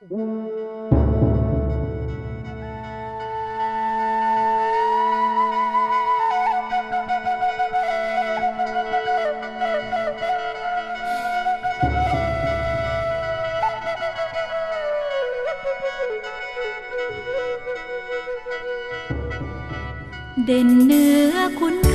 đền nưa cuốn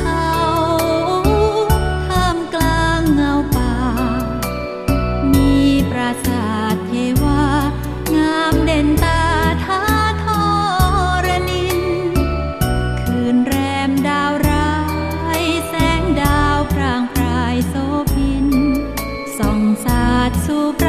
so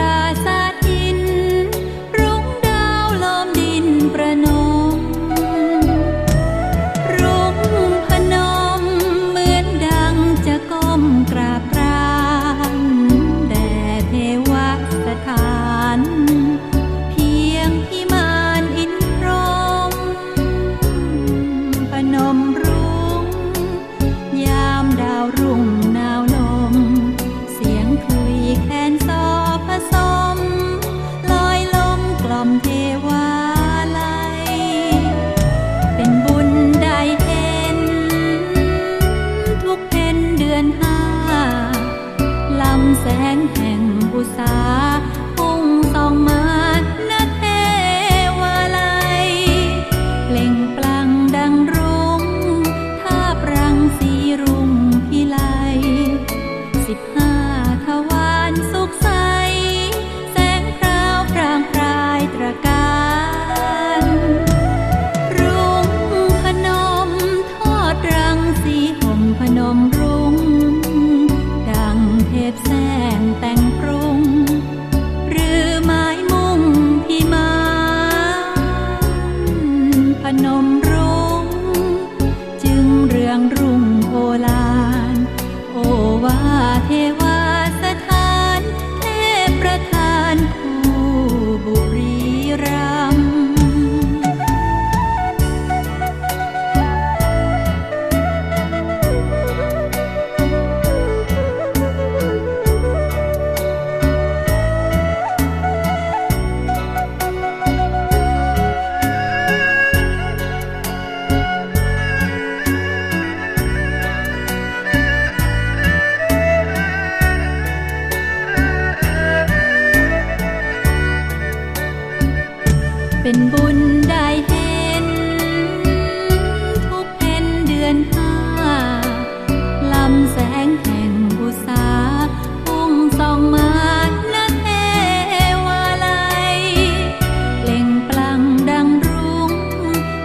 เป็นบุญได้เห็น ทุกเพนเดือนห้าลำแสงแห่งบุษาพุ่งส่องมาณเทวาลายเล่งปลังดังรุ่ง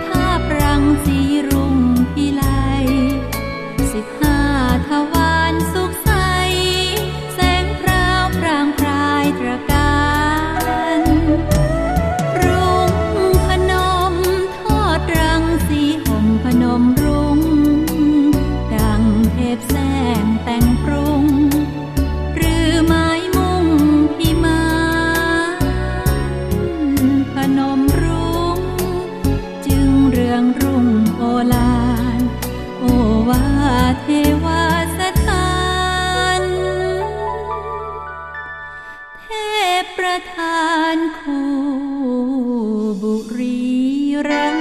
ท่าปรังสี ประธานคู่บุรีรัม